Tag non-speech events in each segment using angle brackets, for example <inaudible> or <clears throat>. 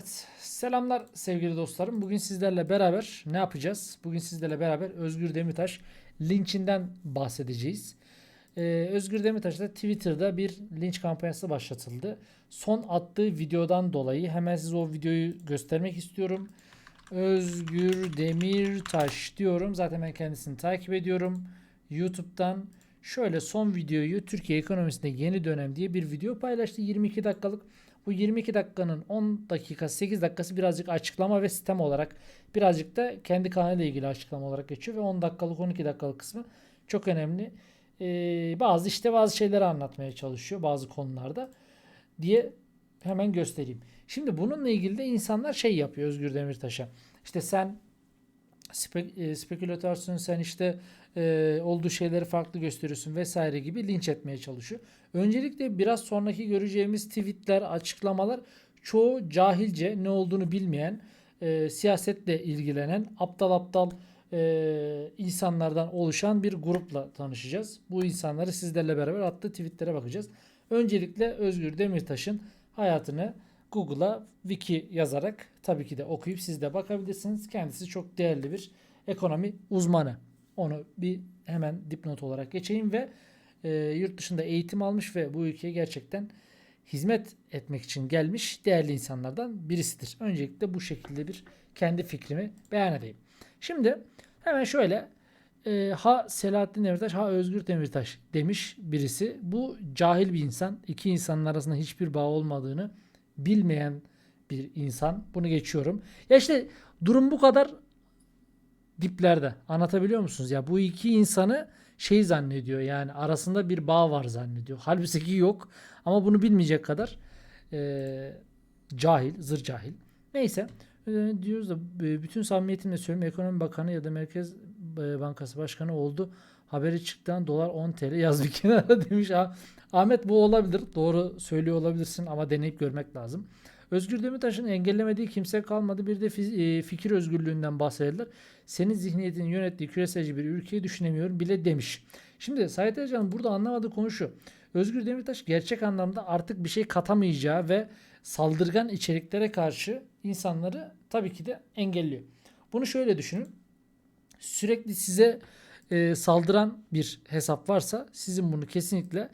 Evet, selamlar sevgili dostlarım. Bugün sizlerle beraber ne yapacağız? Bugün sizlerle beraber Özgür Demirtaş linçinden bahsedeceğiz. Ee, Özgür Demirtaş da Twitter'da bir linç kampanyası başlatıldı. Son attığı videodan dolayı hemen size o videoyu göstermek istiyorum. Özgür Demirtaş diyorum. Zaten ben kendisini takip ediyorum. YouTube'dan şöyle son videoyu Türkiye ekonomisinde yeni dönem diye bir video paylaştı. 22 dakikalık. Bu 22 dakikanın 10 dakika 8 dakikası birazcık açıklama ve sistem olarak birazcık da kendi kanalıyla ilgili açıklama olarak geçiyor ve 10 dakikalık 12 dakikalık kısmı çok önemli. Ee, bazı işte bazı şeyleri anlatmaya çalışıyor bazı konularda diye hemen göstereyim. Şimdi bununla ilgili de insanlar şey yapıyor Özgür Demirtaş'a. İşte sen spe, e, spekülatörsün sen işte e, olduğu şeyleri farklı gösteriyorsun vesaire gibi linç etmeye çalışıyor. Öncelikle biraz sonraki göreceğimiz tweetler, açıklamalar çoğu cahilce ne olduğunu bilmeyen, e, siyasetle ilgilenen aptal aptal e, insanlardan oluşan bir grupla tanışacağız. Bu insanları sizlerle beraber attığı tweetlere bakacağız. Öncelikle Özgür Demirtaş'ın hayatını Google'a wiki yazarak tabii ki de okuyup siz de bakabilirsiniz. Kendisi çok değerli bir ekonomi uzmanı. Onu bir hemen dipnot olarak geçeyim ve e, yurt dışında eğitim almış ve bu ülkeye gerçekten hizmet etmek için gelmiş değerli insanlardan birisidir. Öncelikle bu şekilde bir kendi fikrimi beyan edeyim. Şimdi hemen şöyle e, ha Selahattin Demirtaş ha Özgür Demirtaş demiş birisi. Bu cahil bir insan. İki insanın arasında hiçbir bağ olmadığını bilmeyen bir insan. Bunu geçiyorum. Ya işte durum bu kadar diplerde. Anlatabiliyor musunuz? Ya bu iki insanı şey zannediyor yani arasında bir bağ var zannediyor. Halbuki yok ama bunu bilmeyecek kadar e, cahil, zır cahil. Neyse e, diyoruz da e, bütün samimiyetimle söylüyorum ekonomi bakanı ya da Merkez e, Bankası Başkanı oldu. Haberi çıktığı dolar 10 TL yaz bir kenara demiş. Ha, Ahmet bu olabilir. Doğru söylüyor olabilirsin ama deneyip görmek lazım. Özgür Demirtaş'ın engellemediği kimse kalmadı. Bir de e, fikir özgürlüğünden bahsederler. Senin zihniyetinin yönettiği küreselci bir ülkeyi düşünemiyorum bile demiş. Şimdi Sait Ercan'ın burada anlamadığı konu şu. Özgür Demirtaş gerçek anlamda artık bir şey katamayacağı ve saldırgan içeriklere karşı insanları tabii ki de engelliyor. Bunu şöyle düşünün. Sürekli size e, saldıran bir hesap varsa sizin bunu kesinlikle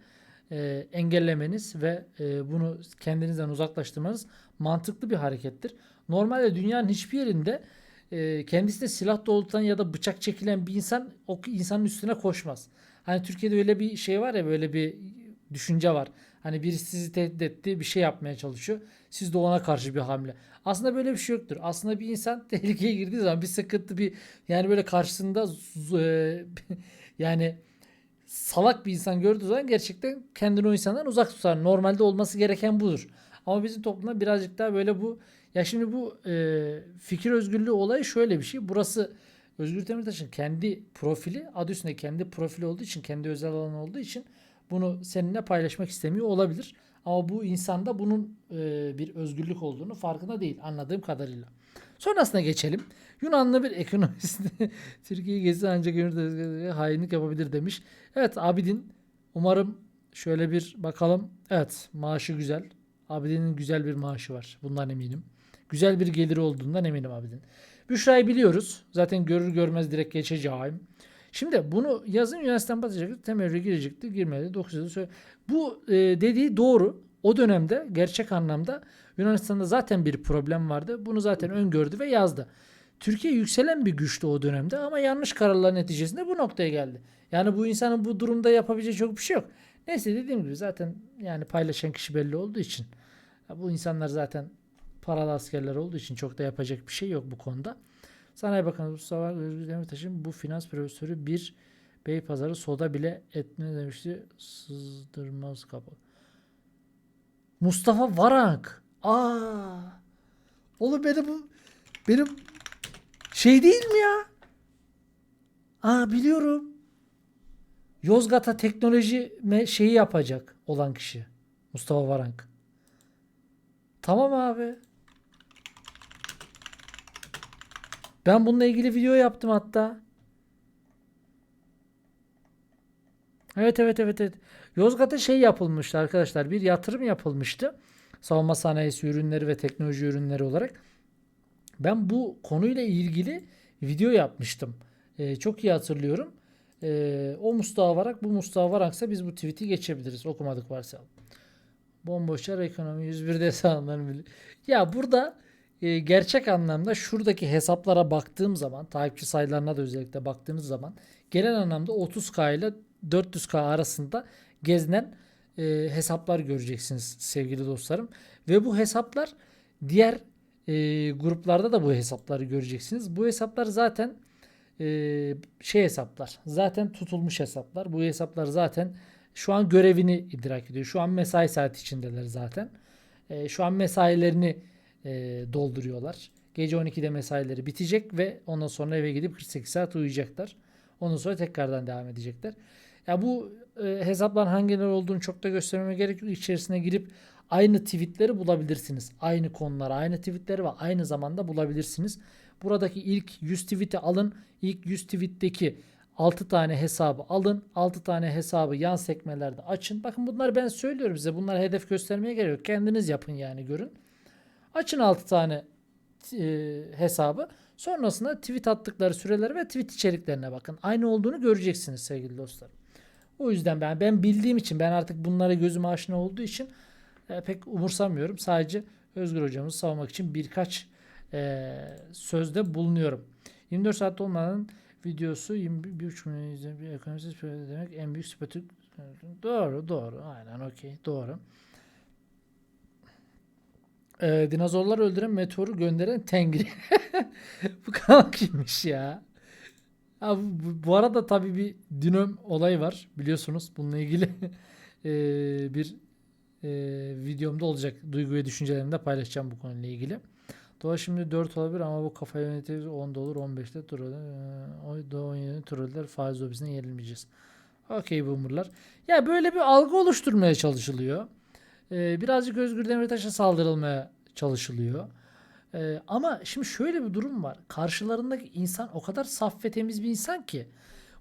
e, engellemeniz ve e, bunu kendinizden uzaklaştırmanız mantıklı bir harekettir. Normalde dünyanın hiçbir yerinde e, kendisine silah doğrultan ya da bıçak çekilen bir insan o insanın üstüne koşmaz. Hani Türkiye'de öyle bir şey var ya böyle bir düşünce var. Hani birisi sizi tehdit etti, bir şey yapmaya çalışıyor. Siz de ona karşı bir hamle. Aslında böyle bir şey yoktur. Aslında bir insan <laughs> tehlikeye girdiği zaman bir sıkıntı bir yani böyle karşısında e, <laughs> yani salak bir insan gördüğü zaman gerçekten kendini o insandan uzak tutar. Normalde olması gereken budur. Ama bizim toplumda birazcık daha böyle bu ya şimdi bu e, fikir özgürlüğü olayı şöyle bir şey. Burası Özgür Demirtaş'ın kendi profili adı üstünde kendi profili olduğu için kendi özel alanı olduğu için bunu seninle paylaşmak istemiyor olabilir. Ama bu insanda bunun e, bir özgürlük olduğunu farkında değil anladığım kadarıyla. Sonrasına geçelim. Yunanlı bir ekonomist <laughs> Türkiye gezisi ancak yöneticileri hainlik yapabilir demiş. Evet Abidin umarım şöyle bir bakalım. Evet maaşı güzel. Abidin'in güzel bir maaşı var. Bundan eminim. Güzel bir geliri olduğundan eminim Abidin. Büşra'yı biliyoruz. Zaten görür görmez direkt geçeceğim. Şimdi bunu yazın üniversiteden batacaktı. Temelli girecekti. Girmedi. 9 yılda söyle. Bu e, dediği doğru. O dönemde gerçek anlamda Yunanistan'da zaten bir problem vardı. Bunu zaten öngördü ve yazdı. Türkiye yükselen bir güçtü o dönemde ama yanlış kararlar neticesinde bu noktaya geldi. Yani bu insanın bu durumda yapabileceği çok bir şey yok. Neyse dediğim gibi zaten yani paylaşan kişi belli olduğu için bu insanlar zaten paralı askerler olduğu için çok da yapacak bir şey yok bu konuda. Sanayi Bakanı Mustafa Özgür Demirtaş'ın bu finans profesörü bir Beypazarı soda bile etme demişti. Sızdırmaz kapı. Mustafa Varank. Aa. Oğlum benim bu benim şey değil mi ya? Aa biliyorum. Yozgat'a teknoloji şeyi yapacak olan kişi. Mustafa Varank. Tamam abi. Ben bununla ilgili video yaptım hatta. Evet evet evet evet. Yozgat'a şey yapılmıştı arkadaşlar. Bir yatırım yapılmıştı. Savunma sanayisi ürünleri ve teknoloji ürünleri olarak. Ben bu konuyla ilgili video yapmıştım. Ee, çok iyi hatırlıyorum. Ee, o Mustafa Varak bu Mustafa Varak'sa biz bu tweet'i geçebiliriz. Okumadık varsa. Bomboş yer ekonomi 101'de hesaplarını bile. Ya burada e, gerçek anlamda şuradaki hesaplara baktığım zaman takipçi sayılarına da özellikle baktığınız zaman genel anlamda 30K ile 400K arasında gezinen e, hesaplar göreceksiniz sevgili dostlarım. Ve bu hesaplar diğer e, gruplarda da bu hesapları göreceksiniz. Bu hesaplar zaten e, şey hesaplar. Zaten tutulmuş hesaplar. Bu hesaplar zaten şu an görevini idrak ediyor. Şu an mesai saati içindeler zaten. E, şu an mesailerini e, dolduruyorlar. Gece 12'de mesaileri bitecek ve ondan sonra eve gidip 48 saat uyuyacaklar. Ondan sonra tekrardan devam edecekler. Ya bu e, hesapların hangileri olduğunu çok da göstermeme gerek yok. İçerisine girip aynı tweetleri bulabilirsiniz. Aynı konuları, aynı tweetleri ve aynı zamanda bulabilirsiniz. Buradaki ilk 100 tweet'i alın. İlk 100 tweet'teki 6 tane hesabı alın. 6 tane hesabı yan sekmelerde açın. Bakın bunları ben söylüyorum size. Bunlar hedef göstermeye gerek yok. Kendiniz yapın yani görün. Açın 6 tane e, hesabı. Sonrasında tweet attıkları süreleri ve tweet içeriklerine bakın. Aynı olduğunu göreceksiniz sevgili dostlar. O yüzden ben ben bildiğim için ben artık bunlara gözüm aşina olduğu için e, pek umursamıyorum. Sadece Özgür hocamızı savunmak için birkaç e, sözde bulunuyorum. 24 saat olmadan videosu 21,5 milyon izleyen bir ekonomist demek en büyük spekül Doğru doğru aynen okey doğru. Ee, dinozorlar öldüren meteoru gönderen Tengri. <laughs> bu kanal kimmiş ya? Ha, bu, bu arada tabii bir dinöm olayı var biliyorsunuz. Bununla ilgili <laughs> ee, bir e, videomda olacak. Duygu ve düşüncelerimi de paylaşacağım bu konuyla ilgili. Doğa şimdi 4 olabilir ama bu kafa yönetici 10 da olur 15'te tur olur. Doğa 17'de tur olur. Faiz lobisine yenilmeyeceğiz. Okey boomerlar. Ya böyle bir algı oluşturmaya çalışılıyor. Ee, birazcık Özgür Demirtaş'a saldırılmaya çalışılıyor. Ee, ama şimdi şöyle bir durum var. Karşılarındaki insan o kadar saf ve temiz bir insan ki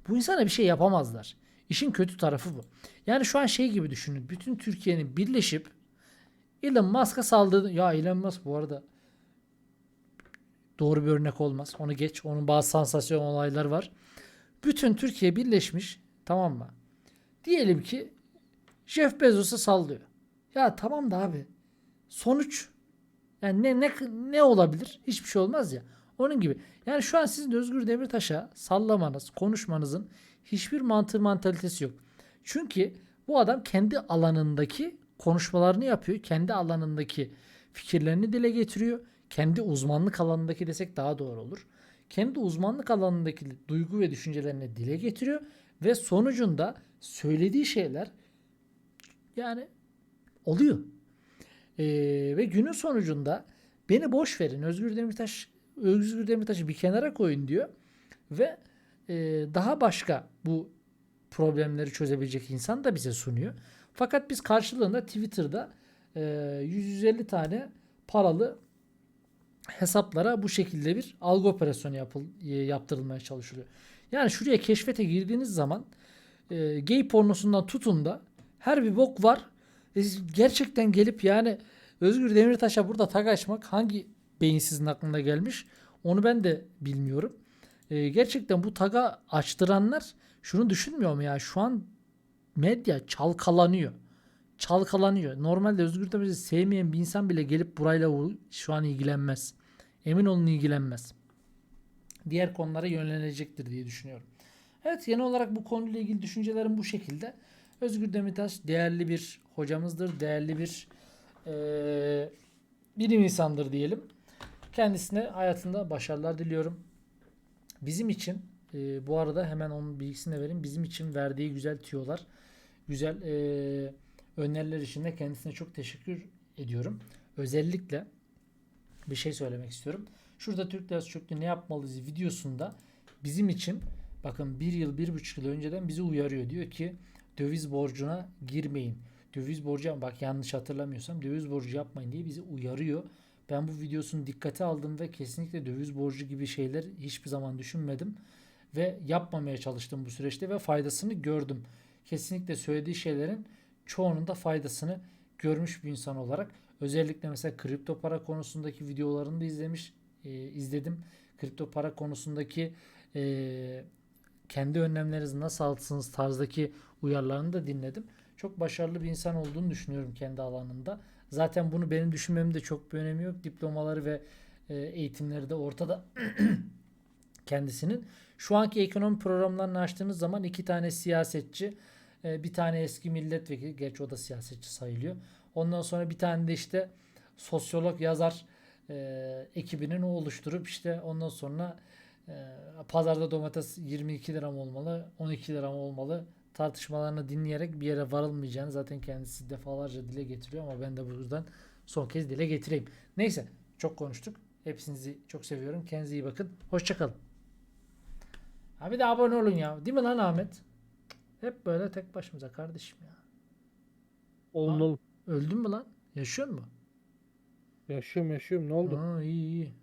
bu insana bir şey yapamazlar. İşin kötü tarafı bu. Yani şu an şey gibi düşünün. Bütün Türkiye'nin birleşip Elon Musk'a saldırdı. Ya Elon Musk bu arada doğru bir örnek olmaz. Onu geç. Onun bazı sansasyon olaylar var. Bütün Türkiye birleşmiş. Tamam mı? Diyelim ki Jeff Bezos'a sallıyor. Ya tamam da abi. Sonuç yani ne ne ne olabilir? Hiçbir şey olmaz ya. Onun gibi. Yani şu an sizin Özgür Demirtaş'a sallamanız, konuşmanızın hiçbir mantığı mantalitesi yok. Çünkü bu adam kendi alanındaki konuşmalarını yapıyor. Kendi alanındaki fikirlerini dile getiriyor. Kendi uzmanlık alanındaki desek daha doğru olur. Kendi uzmanlık alanındaki duygu ve düşüncelerini dile getiriyor ve sonucunda söylediği şeyler yani oluyor. Ee, ve günün sonucunda beni boş verin. Özgür Demirtaş Özgür Demirtaş'ı bir kenara koyun diyor. Ve e, daha başka bu problemleri çözebilecek insan da bize sunuyor. Fakat biz karşılığında Twitter'da e, 150 tane paralı hesaplara bu şekilde bir algı operasyonu yapıl, e, yaptırılmaya çalışılıyor. Yani şuraya keşfete girdiğiniz zaman e, gay pornosundan tutun da her bir bok var. E, gerçekten gelip yani Özgür Demirtaş'a burada tag açmak hangi beyinsizin aklına gelmiş onu ben de bilmiyorum. E, gerçekten bu taga açtıranlar şunu düşünmüyor mu ya şu an medya çalkalanıyor. Çalkalanıyor. Normalde Özgür Demirtaş'ı sevmeyen bir insan bile gelip burayla şu an ilgilenmez. Emin olun ilgilenmez. Diğer konulara yönlenecektir diye düşünüyorum. Evet genel olarak bu konuyla ilgili düşüncelerim bu şekilde. Özgür Demirtaş değerli bir hocamızdır. Değerli bir e, bilim insandır diyelim. Kendisine hayatında başarılar diliyorum. Bizim için e, bu arada hemen onun bilgisini de vereyim. Bizim için verdiği güzel tüyolar, güzel e, öneriler için de kendisine çok teşekkür ediyorum. Özellikle bir şey söylemek istiyorum. Şurada Türk Lirası çöktü ne yapmalıyız videosunda bizim için bakın bir yıl bir buçuk yıl önceden bizi uyarıyor. Diyor ki döviz borcuna girmeyin. Döviz borcu bak yanlış hatırlamıyorsam döviz borcu yapmayın diye bizi uyarıyor. Ben bu videosunu dikkate aldım ve kesinlikle döviz borcu gibi şeyler hiçbir zaman düşünmedim. Ve yapmamaya çalıştım bu süreçte ve faydasını gördüm. Kesinlikle söylediği şeylerin çoğunun da faydasını görmüş bir insan olarak Özellikle mesela kripto para konusundaki videolarını da izlemiş, e, izledim. Kripto para konusundaki e, kendi önlemlerinizi nasıl alsınız tarzdaki uyarılarını da dinledim. Çok başarılı bir insan olduğunu düşünüyorum kendi alanında. Zaten bunu benim düşünmemin de çok bir önemi yok. Diplomaları ve e, eğitimleri de ortada <clears throat> kendisinin. Şu anki ekonomi programlarını açtığınız zaman iki tane siyasetçi, e, bir tane eski milletvekili, gerçi o da siyasetçi sayılıyor. Ondan sonra bir tane de işte sosyolog yazar e, ekibinin o oluşturup işte ondan sonra pazarda domates 22 lira mı olmalı, 12 lira mı olmalı tartışmalarını dinleyerek bir yere varılmayacağını zaten kendisi defalarca dile getiriyor ama ben de buradan son kez dile getireyim. Neyse çok konuştuk. Hepinizi çok seviyorum. Kendinize iyi bakın. Hoşçakalın. Abi de abone olun ya. Değil mi lan Ahmet? Hep böyle tek başımıza kardeşim ya. Oğlum Ha? oğlum. Öldün mü lan? Yaşıyor mu? Yaşıyorum yaşıyorum ne oldu? Ha iyi iyi.